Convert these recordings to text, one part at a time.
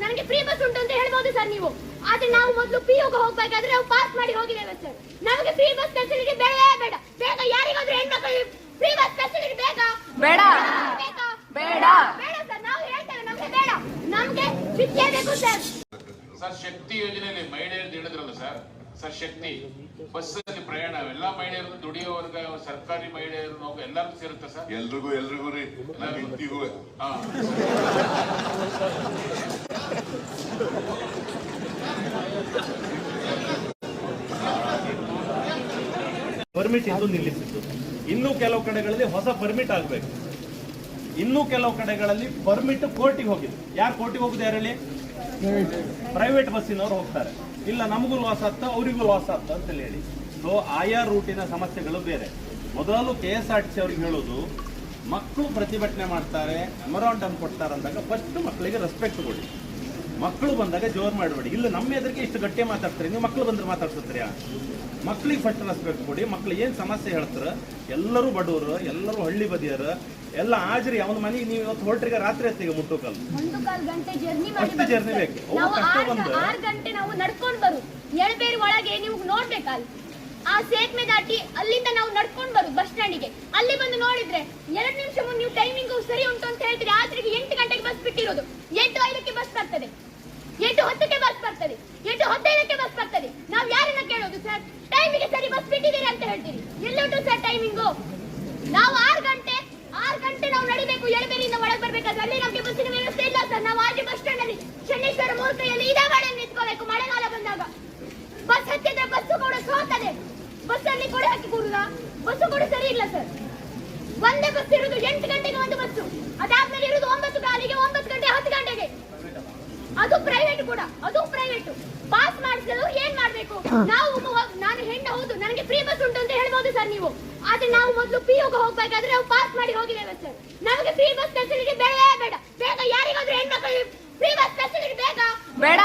ನನಗೆ free bus ಉಂಟು ಅಂತ ಹೇಳ್ಬೋದು ಸರ್ ನೀವು. ಆದ್ರೆ ನಾವು ಮೊದಲು ಪಿ ಯುಗೆ ಹೋಗ್ಬೇಕಾದ್ರೆ ನಾವು ಪಾಸ್ ಮಾಡಿ ಹೋಗಿದ್ದೇವೆ ಸರ್ ನಮಗೆ ಫ್ರೀ ಬಸ್ ಫೆಸಿಲಿಟಿ ಬೇಡವೇ ಬೇಡ. ಬೇಗ ಯಾರಿಗಾದ್ರೂ ಹೆಣ್ಮಕ್ಳಿಗೆ ಫ್ರೀ ಬಸ್ ಫೆಸಿಲಿಟಿ ಬೇಗ ಬೇಡ. ಬೇಡ. ಬೇಡ ಸರ್ ನಾವು ಹೇಳ್ತೇವೆ ನಮಗೆ ಬೇಡ. ನಮಗೆ ಶಿಕ್ಷೆ ಬೇಕು ಸರ್ ಸರ್ ಶಕ್ತಿ ಯೋಜನೆಯಲ್ಲಿ ಮಹಿಳೆಯರು ಹೇಳಿದ್ರಲ್ಲ ಸರ್ ಬಸ್ಸಲ್ಲಿ ಶಕ್ತಿ ಬಸ್ ಅಲ್ಲಿ ಪ್ರಯಾಣ ಎಲ್ಲಾ ಮಹಿಳೆಯರು ದುಡಿಯೋ ವರ್ಗ ಸರ್ಕಾರಿ ಮಹಿಳೆಯರು ನಾವು ಎಲ್ಲರೂ ಸೇರುತ್ತೆ ಸರ್. ಎಲ್ರಿಗೂ ಎಲ್ರಿಗೂ ರೀ. ಪರ್ಮಿಟ್ ಇದ್ದು ನಿಲ್ಲಿಸಿದ್ದು. ಇನ್ನು ಕೆಲವು ಕಡೆಗಳಲ್ಲಿ ಹೊಸ ಪರ್ಮಿಟ್ ಆಗಬೇಕು. ಇನ್ನು ಕೆಲವು ಕಡೆಗಳಲ್ಲಿ ಪರ್ಮಿಟ್ ಕೋರ್ಟಿಗೆ ಹೋಗಿದೆ. ಯಾರು ಕೋರ್ಟಿಗೆ ಯಾರು ಯಾರಲ್ಲಿ? ಪ್ರೈವೇಟ್ ಬಸ್ಸಿನವ್ರು ಹೋಗ್ತಾರೆ. ಇಲ್ಲ, ನಮಗೂ ಲಾಸ್ ಆಗ್ತಾ, ಅವರಿಗೂ ಲಾಸ್ ಆಗ್ತಾ ಅಂತ ಹೇಳಿ. ಸೊ ಆಯಾ ರೂಟಿನ ಸಮಸ್ಯೆಗಳು ಬೇರೆ. ಮೊದಲು K S R T C ಅವ್ರಿಗೆ ಹೇಳೋದು, ಮಕ್ಕಳು ಪ್ರತಿಭಟನೆ ಮಾಡ್ತಾರೆ ಮೆಮೊರಾಂಡಮ್ ಕೊಡ್ತಾರೆ ಅಂದಾಗ ಫಸ್ಟ್ ಮಕ್ಕಳಿಗೆ ರೆಸ್ಪೆಕ್ಟ್ ಕೊಡಿ. ಮಕ್ಕಳು ಬಂದಾಗ ಜೋರು ಮಾಡಬೇಡಿ. ಇಲ್ಲ, ನಮ್ಮ ಎದುರಿಗೆ ಇಷ್ಟು ಗಟ್ಟಿ ಮಾತಾಡ್ತಾರೆ, ನೀವು ಮಕ್ಕಳು ಬಂದ್ರೆ ಮಾತಾಡ್ಸತ್ತೀರಾ? ಮಕ್ಳಿಗೆ ಫಸ್ಟ್ ರೆಸ್ಪೆಕ್ಟ್ ಕೊಡಿ ಮಕ್ಳು ಏನು ಸಮಸ್ಯೆ ಹೇಳ್ತಾರ ಎಲ್ಲರೂ ಬಡವರು ಎಲ್ಲರೂ ಹಳ್ಳಿ ಬದಿಯರು ಎಲ್ಲ ಹಾಜರಿ ಅವನ ಮನೆಗೆ ನೀವು ಇವತ್ತು ಹೊರಟ್ರಿಗೆ ರಾತ್ರಿ ಹೊತ್ತಿಗೆ ಮುಟ್ಟೋಕಲ್ಲ. ಅಷ್ಟು ಜರ್ನಿ ಬೇಕು. ಕಷ್ಟ ಬಂದು- ಆರು ಗಂಟೆ ನಾವು ನಡ್ಕೊಂಡು ಬರು. ಎಳಬೇರು ಒಳಗೆ ನೀವು ನೋಡ್ಬೇಕಲ್ಲ ಆ ಸೇತುವೆ ದಾಟಿ ಅಲ್ಲಿಂದ ನಾವು ನಡ್ಕೊಂಡು ಬರು ಬಸ್ ಸ್ಟ್ಯಾಂಡಿಗೆ. ಅಲ್ಲಿ ಬಂದು ನೋಡಿದ್ರೆ ಎರಡು ನಿಮಿಷ ಮುಂದೆ ನೀವು ಟೈಮಿಂಗ್ ಸರಿ ಉಂಟು ಅಂತ ಹೇಳ್ತೀರಿ. ರಾತ್ರಿಗೆ ಎಂಟು ಗಂಟೆಗೆ ಬಸ್ ಬಿಟ್ಟಿರೋದು. ಎಂಟು ಐದಕ್ಕೆ ಬಸ್ ಬರ್ತದೆ. ಎಂಟು ಹತ್ತಕ್ಕೆ ಬಸ್ ಬರ್ತದೆ. ಎಂಟು ಹದಿನೈದಕ್ಕೆ ಬಸ್ ಬರ್ತದೆ ನಾವು ಯಾರನ್ನ ಕೇಳೋದು ಸರ್ ಟೈಮಿಗೆ ಸರಿ ಬಸ್ ಬಿಟ್ಟಿದ್ದೀರಿ ಅಂತ ಹೇಳ್ತೀರಿ ಎಲ್ಲಿ ಉಂಟು ಸರ್ ಟೈಮಿಂಗು ನಾವು ಆರು ಗಂಟೆ ಆರು ಗಂಟೆ ನಾವು ನಡಿಬೇಕು ಎಳಬೇರಿಯಿಂದ ಒಳಗೆ ಬರ್ಬೇಕಾದ್ರೆ ಅಲ್ಲಿ ನಮಗೆ ಬಸ್ಸಿನ ವ್ಯವಸ್ಥೆ ಇಲ್ಲ ಸರ್. ನಾವು ಆಜಿ ಬಸ್ ಸ್ಟ್ಯಾಂಡ್ ಅಲ್ಲಿ, ಶನೇಶ್ವರ ಮೂರ್ತಿಯಲ್ಲಿ ಇದೇ ಗಾಡಿ ನಿಂತ್ಕೋಬೇಕು ಮಳೆಗಾಲ ಬಂದಾಗ. ಬಸ್ ಹತ್ತಿದ್ರೆ ಬಸ್ಸು ಕೂಡ ಸೋತದೆ. ಬಸ್ ಅಲ್ಲಿ ಕೂಡ ಹಾಕಿ ಕೂಡುದ ಬಸ್ಸು ಕೂಡ ಸರಿ ಇಲ್ಲ ಸರ್. ಒಂದೇ ಬಸ್ ಇರುದು ಎಂಟು ಗಂಟೆಗೆ ಒಂದು ಬಸ್ಸು ಅದಾದ್ಮೇಲೆ ಇರುದು ಒಂಬತ್ತು, ಕಾಲಿಗೆ ಒಂಬತ್ತು ಗಂಟೆ, ಹತ್ತು ಗಂಟೆಗೆ. ಅದು ಕೂಡ. ಅದು ಪ್ರೈವೇಟ್ ಪಾಸ್ ಮಾಡಿಸಲು ಏನ್ ಮಾಡ್ಬೇಕು? ನಾವು ನಾನು ಹೆಣ್ಣು ಹೌದು ನನಗೆ ಫ್ರೀ ಬಸ್ ಉಂಟು ಅಂತ ಹೇಳ್ಬೋದು ಸರ್ ನೀವು. ಆದ್ರೆ ನಾವು ಮೊದಲು ಪಿ ಯುಗೆ ಹೋಗ್ಬೇಕಾದ್ರೆ ನಾವು ಪಾಸ್ ಮಾಡಿ ಹೋಗಿದ್ದೇವೆ ಸರ್ ನಮಗೆ ಫ್ರೀ ಬಸ್ ಫೆಸಿಲಿಟಿ ಬೇಡವೇ ಬೇಡ. ಬೇಗ ಯಾರಿಗಾದ್ರೂ ಹೆಣ್ಮಕ್ಳಿಗೆ ಫ್ರೀ ಬಸ್ ಫೆಸಿಲಿಟಿ ಬೇಗ ಬೇಡ.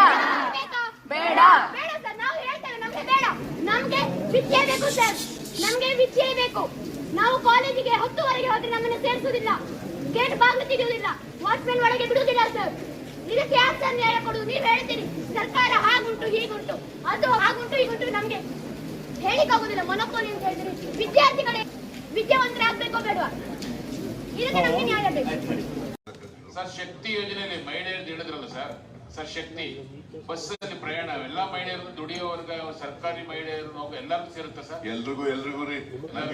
ಬೇಡ. ಬೇಡ ಸರ್ ನಾವು ಹೇಳ್ತೇವೆ ನಮಗೆ ಬೇಡ. ನಮಗೆ ವಿದ್ಯೆ ಬೇಕು ಸರ್ ನಮಗೆ ವಿದ್ಯೆ ಬೇಕು. ನಾವು ಕಾಲೇಜಿಗೆ ಹತ್ತುವರೆಗೆ ಹೋದ್ರೆ ನಮ್ಮನ್ನ ಸೇರಿಸುವುದಿಲ್ಲ. ಗೇಟ್ ಬಾಗಿಲು ತೆಗೆಯುವುದಿಲ್ಲ. ವಾಚ್ಮೆನ್ ಒಳಗೆ ಬಿಡುವುದಿಲ್ಲ ಸರ್ ಇದಕ್ಕೆ ಯಾಕೆ ಸರ್ ನ್ಯಾಯ ಕೊಡುದು ನೀವ್ ಹೇಳ್ತೀರಿ ಸರ್ಕಾರ ಹಾಗುಂಟು ಹೀಗುಂಟು. ಅದು ಹಾಗುಂಟು ಹೀಗುಂಟು ನಮ್ಗೆ ಹೇಳಿಕ್ಕಾಗುದಿಲ್ಲ. ಮೊನಪೋಲಿ ಅಂತ ಹೇಳಿದ್ರಿ ವಿದ್ಯಾರ್ಥಿಗಳೇ ವಿದ್ಯಾವಂತರಾಗ್ಬೇಕೋ ಬೇಡವಾ? ಇದಕ್ಕೆ ನಮ್ಗೆ ನ್ಯಾಯ ಬೇಕು. ಸರ್ ಶಕ್ತಿ ಯೋಜನೆಯಲ್ಲಿ ಮಹಿಳೆಯರು ಹೇಳಿದ್ರಲ್ಲ ಸರ್? ಸರ್ ಶಕ್ತಿ. ಬಸ್ ಅಲ್ಲಿ ಪ್ರಯಾಣ ಎಲ್ಲಾ ಮಹಿಳೆಯರು ದುಡಿಯೋ ವರ್ಗ ಸರ್ಕಾರಿ ಮಹಿಳೆಯರು ನಾವು ಎಲ್ಲರೂ ಸೇರುತ್ತೆ ಸರ್? ಎಲ್ರಿಗೂ ಎಲ್ರಿಗೂ ರೀ. ನನ್ನ